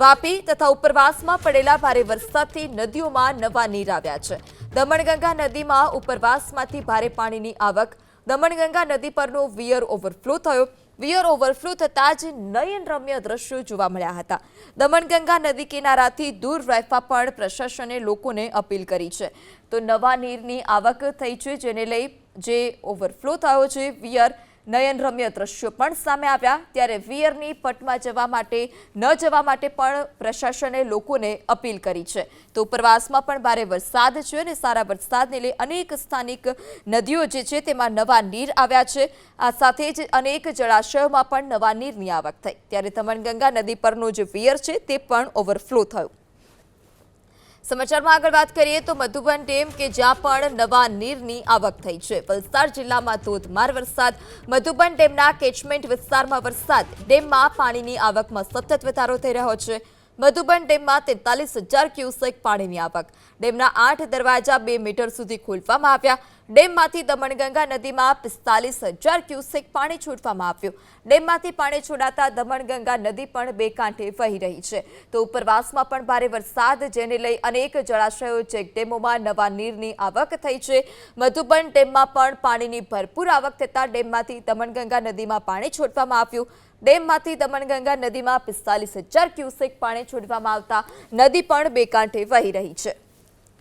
વાપી તથા ઉપરવાસમાં પડેલા ભારે વરસાદથી નદીઓમાં નવા નીર આવ્યા છે. દમણગંગા નદીમાં ઉપરવાસમાંથી ભારે પાણીની આવક. દમણગંગા નદી પરનો વિયર ઓવરફ્લો થયો. વિયર ઓવરફ્લો થતાં જ નયનરમ્ય દ્રશ્યો જોવા મળ્યા હતા. દમણગંગા નદી કિનારાથી દૂર રહેવા પણ પ્રશાસને લોકોને અપીલ કરી છે. તો નવા નીરની આવક થઈ છે, જેને લઈ જે ઓવરફ્લો થયો છે, વિયર નયનરમ્ય દ્રશ્યો પણ સામે આવ્યા. ત્યારે વિયરની પટમાં જવા માટે, ન જવા માટે પણ પ્રશાસને લોકોને અપીલ કરી છે. તો ઉપરવાસમાં પણ ભારે વરસાદ છે અને સારા વરસાદને લઈ અનેક સ્થાનિક નદીઓ જે છે તેમાં નવા નીર આવ્યા છે. આ સાથે જ અનેક જળાશયોમાં પણ નવા નીરની આવક થઈ. ત્યારે દમણગંગા નદી પરનો જે વિયર છે તે પણ ઓવરફ્લો થયો. સમાચારમાં આગળ વાત કરીએ તો મધુબન ડેમ કે જ્યાં પણ નવા નીરની આવક થઈ છે. વલસાડ જિલ્લામાં ધોધમાર વરસાદ. મધુબન ડેમના કેચમેન્ટ વિસ્તારમાં વરસાદ. ડેમમાં પાણીની આવકમાં સતત વધારો થઈ રહ્યો છે. મધુબન ડેમમાં તેતાલીસ હજાર ક્યુસેક પાણીની આવક. ડેમના આઠ દરવાજા બે મીટર સુધી ખોલવામાં આવ્યા. ડેમમાંથી દમણગંગા નદીમાં પિસ્તાલીસ હજાર ક્યુસેક પાણી છોડવામાં આવ્યું. ડેમમાંથી પાણી છોડાતા દમણગંગા નદી પણ બે કાંઠે વહી રહી છે. તો ઉપરવાસમાં પણ ભારે વરસાદ, જેને લઈ અનેક જળાશયો ચેકડેમોમાં નવા નીરની આવક થઈ છે. મધુબન ડેમમાં પણ પાણીની ભરપૂર આવક થતાં ડેમમાંથી દમણગંગા નદીમાં પાણી છોડવામાં આવ્યું. ડેમમાંથી દમણગંગા નદીમાં પિસ્તાલીસ હજાર ક્યુસેક પાણી છોડવામાં આવતા નદી પણ બે કાંઠે વહી રહી છે.